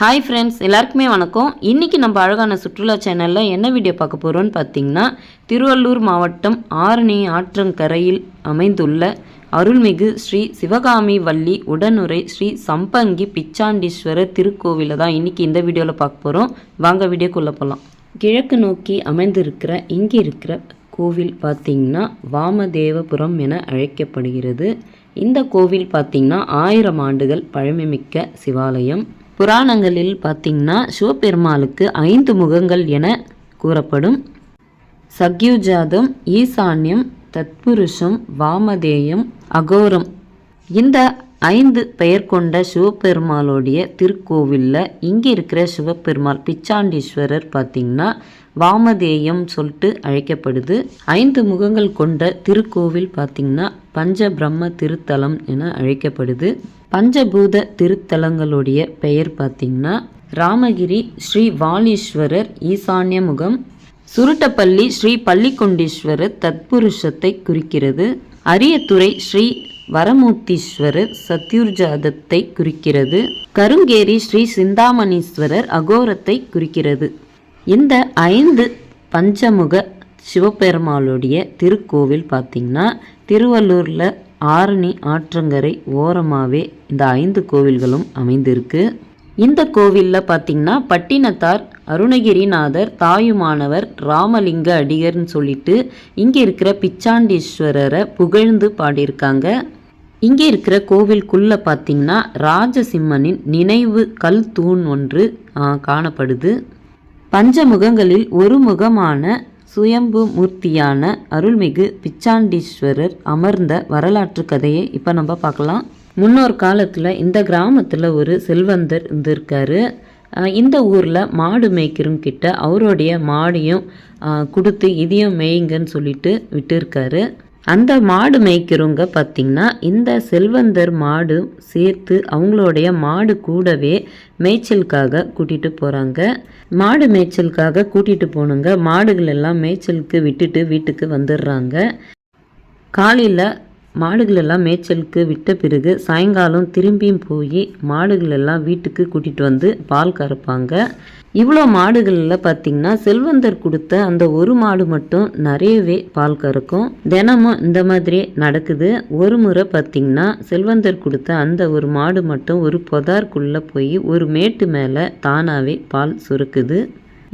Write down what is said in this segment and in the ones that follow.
Hi friends எல்லாருக்குமே வணக்கம். இன்றைக்கி நம்ம அழகான சுற்றுலா சேனலில் என்ன வீடியோ பார்க்க போகிறோம்னு பார்த்தீங்கன்னா திருவள்ளூர் மாவட்டம் ஆரணி ஆற்றங்கரையில் அமைந்துள்ள அருள்மிகு ஸ்ரீ சிவகாமி வள்ளி உடனுரை ஸ்ரீ சம்பங்கி பிச்சாண்டீஸ்வரர் திருக்கோவிலை தான் இன்றைக்கி இந்த வீடியோவில் பார்க்க போகிறோம் வாங்க வீடியோக்குள்ளே போகலாம் கிழக்கு நோக்கி அமைந்திருக்கிற இங்கே இருக்கிற கோவில் பார்த்தீங்கன்னா வாமதேவபுரம் என அழைக்கப்படுகிறது. இந்த கோவில் பார்த்தீங்கன்னா ஆயிரம் ஆண்டுகள் பழமைமிக்க சிவாலயம். புராணங்களில் பார்த்தீங்கன்னா சிவபெருமாளுக்கு ஐந்து முகங்கள் என கூறப்படும். சக்யுஜாதம் ஈசான்யம் தத்புருஷம் வாமதேயம் அகோரம். இந்த ஐந்து பெயர் கொண்ட சிவபெருமாளுடைய திருக்கோவிலில் இங்கே இருக்கிற சிவபெருமாள் பிச்சாண்டீஸ்வரர் பார்த்திங்கன்னா வாமதேயம் சொல்லிட்டு அழைக்கப்படுது. ஐந்து முகங்கள் கொண்ட திருக்கோவில் பார்த்திங்கன்னா பஞ்ச பிரம்ம திருத்தலம் என அழைக்கப்படுது. பஞ்சபூத திருத்தலங்களுடைய பெயர் பார்த்திங்கன்னா ராமகிரி ஸ்ரீ வாலீஸ்வரர் ஈசான்ய முகம் சுருட்டப்பள்ளி ஸ்ரீ பள்ளிக்கொண்டீஸ்வரர் தத்புருஷத்தை குறிக்கிறது. அரியத்துறை ஸ்ரீ வரமூர்த்தீஸ்வரர் சத்யுர்ஜாதத்தை குறிக்கிறது. கருங்கேரி ஸ்ரீ சிந்தாமணீஸ்வரர் அகோரத்தை குறிக்கிறது. இந்த ஐந்து பஞ்சமுக சிவபெருமாளுடைய திருக்கோவில் பார்த்திங்கன்னா திருவள்ளூரில் ஆரணி ஆற்றங்கரை ஓரமாகவே இந்த ஐந்து கோவில்களும் அமைந்திருக்கு. இந்த கோவிலில் பார்த்தீங்கன்னா பட்டினத்தார் அருணகிரிநாதர் தாயுமானவர் ராமலிங்க அடிகர்னு சொல்லிட்டு இங்கே இருக்கிற பிச்சாண்டீஸ்வரரை புகழ்ந்து பாடியிருக்காங்க. இங்கே இருக்கிற கோவிலுக்குள்ளே பார்த்திங்கன்னா ராஜசிம்மனின் நினைவு கல் தூண் ஒன்று காணப்படுது. பஞ்சமுகங்களில் ஒரு முகமான சுயம்பு மூர்த்தியான அருள்மிகு பிச்சாண்டீஸ்வரர் அமர்ந்த வரலாற்று கதையை இப்போ நம்ம பார்க்கலாம். முன்னொரு காலத்தில் இந்த கிராமத்தில் ஒரு செல்வந்தர் இருந்திருக்காரு. இந்த ஊரில் மாடு மேய்க்கிறவங்க கிட்ட அவருடைய மாடையும் கொடுத்து இதையும் மேயுங்கன்னு சொல்லிட்டு விட்டுருக்காரு. அந்த மாடு மேய்க்கிறவங்க பார்த்திங்கன்னா இந்த செல்வந்தர் மாடு சேர்த்து அவங்களுடைய மாடு கூடவே மேய்ச்சலுக்காக கூட்டிகிட்டு போகிறாங்க மாடு மேய்ச்சலுக்காக கூட்டிகிட்டு போனுங்க மாடுகள் எல்லாம் மேய்ச்சலுக்கு விட்டுட்டு வீட்டுக்கு வந்துடுறாங்க. காலையில் மாடுகள் எல்லாம் மேய்ச்சலுக்கு விட்ட பிறகு சாயங்காலம் திரும்பியும் போய் மாடுகள் எல்லாம் வீட்டுக்கு கூட்டிகிட்டு வந்து பால் கறப்பாங்க. இவ்வளோ மாடுகளில் பார்த்தீங்கன்னா செல்வந்தர் கொடுத்த அந்த ஒரு மாடு மட்டும் நிறையவே பால் கறக்கும். தினமும் இந்த மாதிரி நடக்குது. ஒரு முறை பார்த்திங்கன்னா செல்வந்தர் கொடுத்த அந்த ஒரு மாடு மட்டும் ஒரு பொதார்க்குள்ளே போய் ஒரு மேட்டு மேலே தானாகவே பால் சுருக்குது.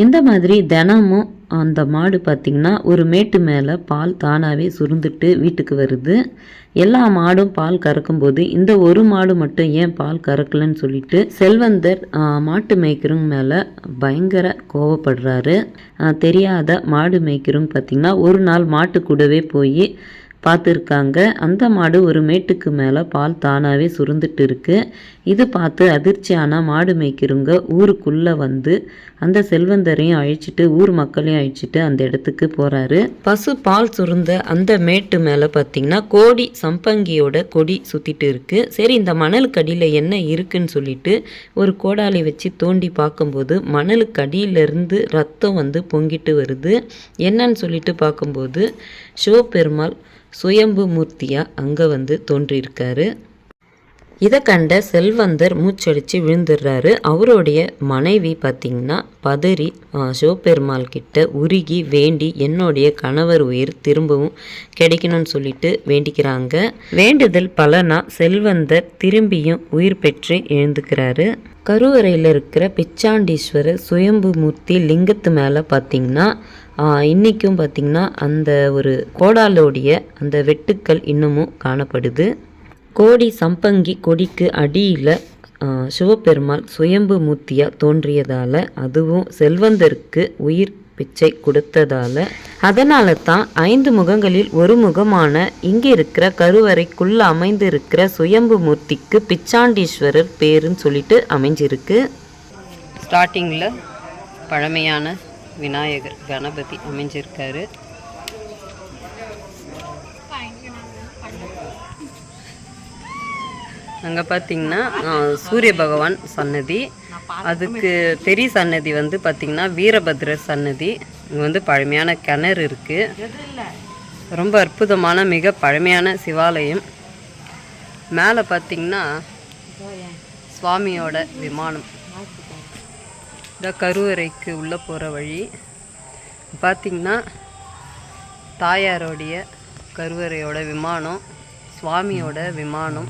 இந்த மாதிரி தினமும் அந்த மாடு பார்த்திங்கன்னா ஒரு மேட்டு மேலே பால் தானாகவே சுருந்துட்டு வீட்டுக்கு வருது. எல்லா மாடும் பால் கறக்கும்போது இந்த ஒரு மாடு மட்டும் ஏன் பால் கறக்கலன்னு சொல்லிட்டு செல்வந்தர் மாட்டு மேய்க்கிறவங்க மேலே பயங்கர கோவப்படுறாரு. தெரியாத மாடு மேய்க்கிறவங்க பார்த்திங்கன்னா ஒரு நாள் மாட்டு கூடவே போய் பார்த்துருக்காங்க. அந்த மாடு ஒரு மேட்டுக்கு மேலே பால் தானாகவே சுருந்துட்டு இருக்கு இது பார்த்து அதிர்ச்சியான மாடு மேய்க்கிறவங்க ஊருக்குள்ளே வந்து அந்த செல்வந்தரையும் அழிச்சிட்டு ஊர் மக்களையும் அழிச்சிட்டு அந்த இடத்துக்கு போகிறாரு பசு பால் சுருந்த அந்த மேட்டு மேலே பார்த்தீங்கன்னா கோடி சம்பங்கியோட கொடி சுற்றிட்டு இருக்கு சரி இந்த மணலுக்கு அடியில் என்ன இருக்குன்னு சொல்லிட்டு ஒரு கோடாலி வச்சு தோண்டி பார்க்கும்போது மணலுக்கு அடியிலிருந்து ரத்தம் வந்து பொங்கிட்டு வருது. என்னன்னு சொல்லிட்டு பார்க்கும்போது சிவபெருமாள் சுயம்பு மூர்த்தியாக அங்கே வந்து தோன்றியிருக்காரு. இதை கண்ட செல்வந்தர் மூச்சடிச்சு விழுந்துடுறாரு. அவருடைய மனைவி பார்த்திங்கன்னா பதறி சிவபெருமாள் கிட்ட உருகி வேண்டி என்னுடைய கணவர் உயிர் திரும்பவும் கிடைக்கணும்னு சொல்லிட்டு வேண்டிக்கிறாங்க. வேண்டுதல் பலனா செல்வந்தர் திரும்பியும் உயிர் பெற்று எழுந்துக்கிறாரு. கருவறையில் இருக்கிற பிச்சாண்டீஸ்வரர் சுயம்பு மூர்த்தி லிங்கத்து மேலே பார்த்தீங்கன்னா இன்றைக்கும் பார்த்திங்கன்னா அந்த ஒரு கோடாலோடைய அந்த வெட்டுக்கள் இன்னமும் காணப்படுது. கோடி சம்பங்கி கொடிக்கு அடியில் சிவபெருமாள் சுயம்பு மூர்த்தியாக தோன்றியதால் அதுவும் செல்வந்தருக்கு உயிர் பிச்சை கொடுத்ததால. அதனால தான் ஐந்து முகங்களில் ஒரு முகமான இங்கே இருக்கிற கருவறைக்குள்ள அமைந்திருக்கிற சுயம்பு மூர்த்திக்கு பிச்சாண்டீஸ்வரர் பேருன்னு சொல்லிட்டு அமைஞ்சிருக்கு. ஸ்டார்டிங்கில் பழமையான விநாயகர் கணபதி அமைஞ்சிருக்காரு. அங்கே பார்த்தீங்கன்னா சூரிய பகவான் சன்னதி. அதுக்கு பெரிய சன்னதி வந்து பார்த்தீங்கன்னா வீரபத்ரர் சன்னதி. இங்கே வந்து பழமையான கிணறு இருக்குது ரொம்ப அற்புதமான மிக பழமையான சிவாலயம். மேலே பார்த்தீங்கன்னா சுவாமியோட விமானம். இதான் கருவறைக்கு உள்ளே போகிற வழி. பார்த்திங்கன்னா தாயாரோடைய கருவறையோட விமானம் சுவாமியோட விமானம்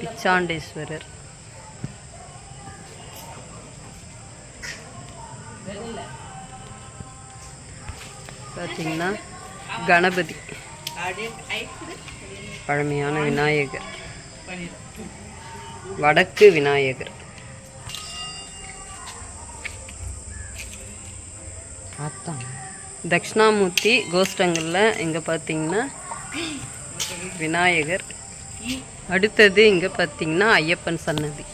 பிச்சாண்டேஸ்வரர். பார்த்தீங்கன்னா கணபதி. பழமையான விநாயகர். வடக்கு விநாயகர். தட்சிணாமூர்த்தி கோஷ்டங்களில் இங்கே பார்த்தீங்கன்னா விநாயகர். அடுத்தது இங்கே பார்த்தீங்கன்னா ஐயப்பன் சன்னதி.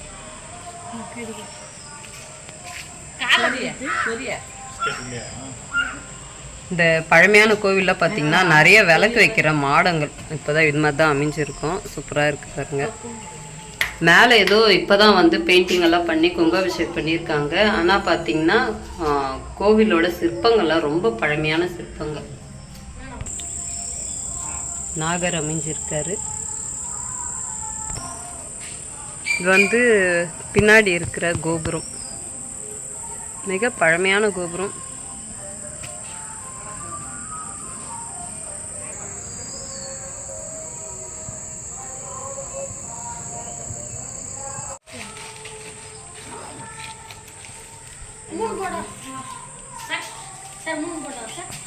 இந்த பழமையான கோவிலில் பார்த்தீங்கன்னா நிறைய விளக்கு வைக்கிற மாடங்கள். இப்போதான் இது மாதிரி தான் அமைஞ்சிருக்கும். சூப்பராக இருக்கு பாருங்க. மேலே ஏதோ இப்போ தான் வந்து பெயிண்டிங் எல்லாம் பண்ணி கும்பாபிஷேகம் பண்ணியிருக்காங்க. ஆனால் பார்த்தீங்கன்னா கோவிலோட சிற்பங்கள்லாம் ரொம்ப பழமையான சிற்பங்கள். நாகர் அமைஞ்சிருக்காரு. இது வந்து பின்னாடி இருக்கிற கோபுரம். மிக பழமையான கோபுரம்.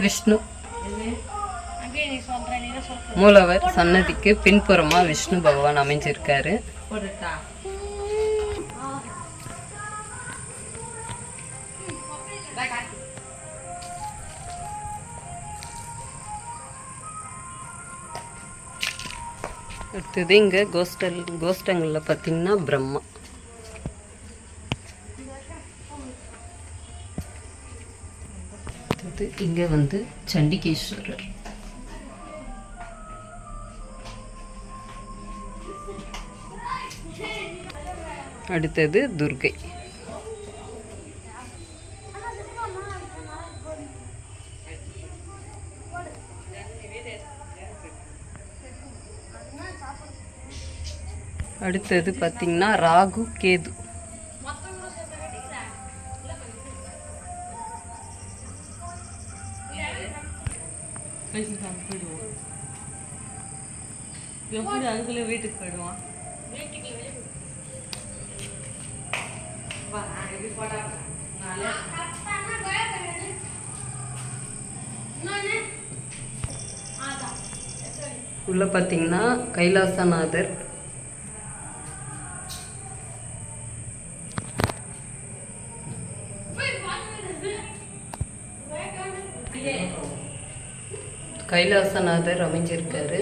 விஷ்ணு. மூலவர் சன்னதிக்கு பின்புறமா விஷ்ணு பகவான் அமைஞ்சிருக்காரு. அடுத்தது இங்க கோஸ்டல் கோஷ்டங்கள்ல பார்த்தீங்கன்னா பிரம்மா. இங்கே வந்து சண்டிகேஸ்வரர். அடுத்தது துர்கை. அடுத்தது பார்த்தீங்கன்னா ராகு கேது. உள்ள பார்த்தீங்கன்னா கைலாசநாதர். கைலாசநாதர் அமைஞ்சிருக்காரு.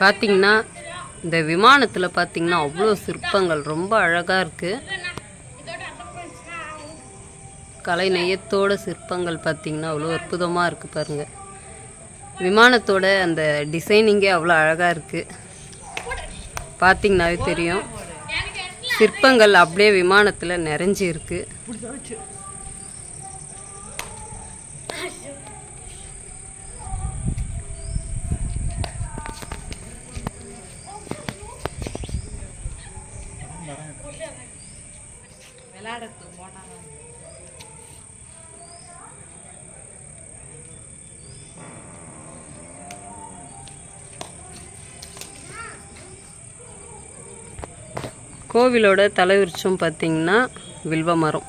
பார்த்தீங்கன்னா இந்த விமானத்தில் பார்த்தீங்கன்னா அவ்வளோ சிற்பங்கள் ரொம்ப அழகாக இருக்குது கலை நெய்யத்தோட சிற்பங்கள் பார்த்தீங்கன்னா அவ்வளோ அற்புதமாக இருக்குது பாருங்கள் விமானத்தோட அந்த டிசைனிங்கே அவ்வளோ அழகாக இருக்குது பார்த்திங்கனாவே தெரியும். சிற்பங்கள் அப்படியே விமானத்தில் நிறைஞ்சி இருக்கு. கோவிலோட தலைவிருச்சம் பார்த்திங்கன்னா வில்வ மரம்.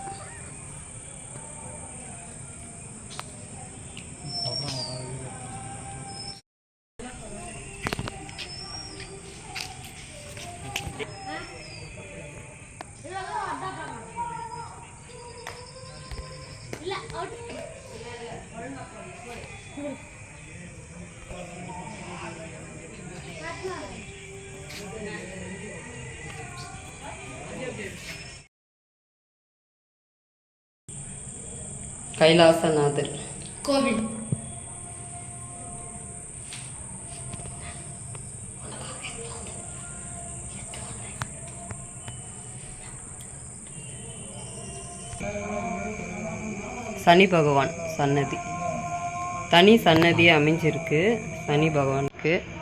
கைலாசநாதர். கோவில். சனி பகவான் சன்னதி. தனி சன்னதி அமைஞ்சிருக்கு. சனி பகவானுக்கு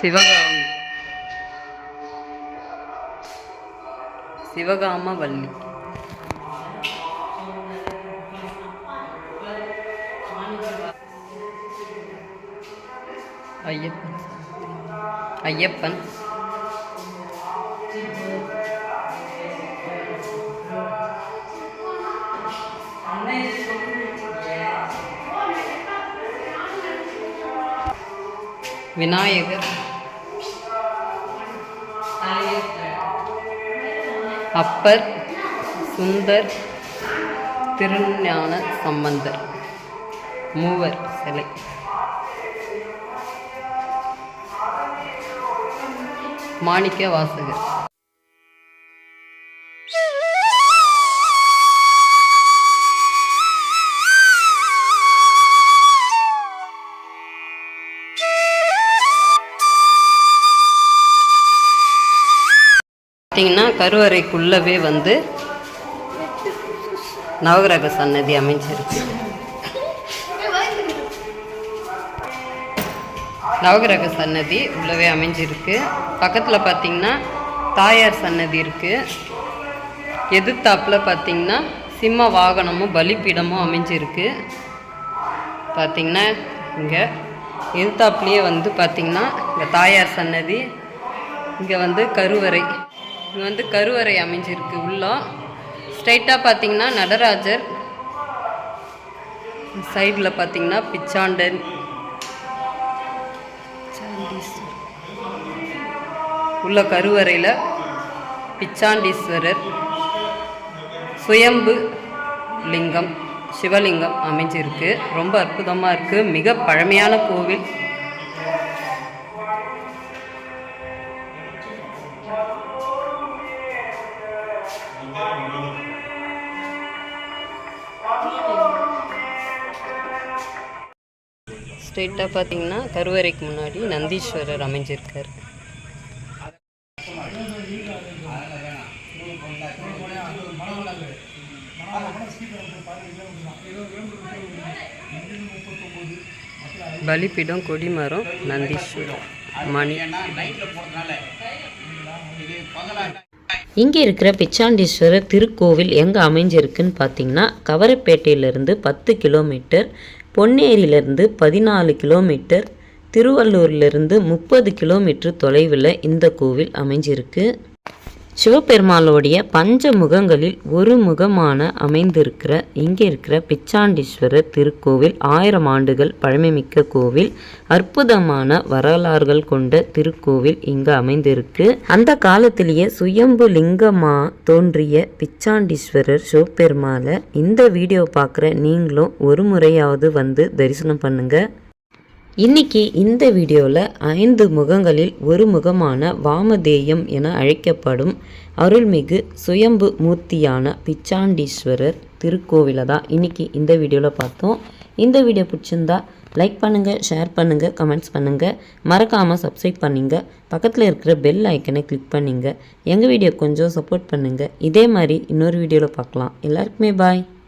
சிவகாமி. சிவகாம வள்ளி ஐயப்பன். ஐயப்பன். விநாயகர். அப்பர் சுந்தர் திருஞான சம்பந்தர். மூவர் சிலை. மாணிக்க வாசகர் பார்த்தீங்கன்னா கருவறைக்குள்ளவே வந்து நவகிரக சன்னதி அமைஞ்சிருக்கு. நவகிரக சன்னதி உள்ளவே அமைஞ்சிருக்கு. பக்கத்தில் பார்த்தீங்கன்னா தாயார் சன்னதி இருக்குது எதிர்த்தாப்பில் பார்த்தீங்கன்னா சிம்ம வாகனமும் பலிப்பீடமும் அமைஞ்சிருக்கு. பார்த்திங்கன்னா இங்கே எதிர்த்தாப்புலேயே வந்து பார்த்திங்கன்னா இங்கே தாயார் சன்னதி இங்கே வந்து கருவறை. இங்கே வந்து கருவறை அமைஞ்சிருக்கு உள்ளா. ஸ்ட்ரைட்டாக பார்த்தீங்கன்னா நடராஜர். சைடில் பார்த்தீங்கன்னா பிச்சாண்டன். உள்ள கருவறையில் பிச்சாண்டீஸ்வரர். சுயம்பு லிங்கம் சிவலிங்கம் அமைஞ்சிருக்கு. ரொம்ப அற்புதமாக இருக்குது மிக பழமையான கோவில். ஸ்ட்ரெயிட்டாக பார்த்தீங்கன்னா கருவறைக்கு முன்னாடி நந்தீஸ்வரர் அமைஞ்சிருக்கார். பலிப்பிடம் கொடிமரம் நந்தீஸ்வரம் மணி. இங்கே இருக்கிற பிச்சாண்டீஸ்வரர் திருக்கோவில் எங்கே அமைஞ்சிருக்குன்னு பார்த்தீங்கன்னா கவரப்பேட்டையிலிருந்து பத்து கிலோமீட்டர் பொன்னேரியிலிருந்து பதினாலு கிலோமீட்டர் திருவள்ளூர்லேருந்து முப்பது கிலோமீட்டர் தொலைவில் இந்த கோவில் அமைஞ்சிருக்கு. சிவபெருமாளுடைய பஞ்ச முகங்களில் ஒரு முகமான அமைந்திருக்கிற இங்கே இருக்கிற பிச்சாண்டீஸ்வரர் திருக்கோவில் ஆயிரம் ஆண்டுகள் பழமைமிக்க கோவில் அற்புதமான வரலாறுகள் கொண்ட திருக்கோவில் இங்கு அமைந்திருக்கு. அந்த காலத்திலேயே சுயம்பு லிங்கமா தோன்றிய பிச்சாண்டீஸ்வரர் சிவபெருமாளை இந்த வீடியோ பார்க்குற நீங்களும் ஒரு முறையாவது வந்து தரிசனம் பண்ணுங்கள் இன்னைக்கு இந்த வீடியோவில் ஐந்து முகங்களில் ஒரு முகமான வாமதேயம் என அழைக்கப்படும் அருள்மிகு சுயம்பு மூர்த்தியான பிச்சாண்டீஸ்வரர் திருக்கோவிலை தான் இன்றைக்கி இந்த வீடியோவில் பார்த்தோம். இந்த வீடியோ பிடிச்சிருந்தா லைக் பண்ணுங்கள் ஷேர் பண்ணுங்கள் கமெண்ட்ஸ் பண்ணுங்கள் மறக்காமல் சப்ஸ்கிரைப் பண்ணிங்க. பக்கத்தில் இருக்கிற பெல் ஐக்கனை கிளிக் பண்ணிங்க. எங்கள் வீடியோ கொஞ்சம் சப்போர்ட் பண்ணுங்கள் இதே மாதிரி இன்னொரு வீடியோவில் பார்க்கலாம். எல்லாருக்குமே பாய்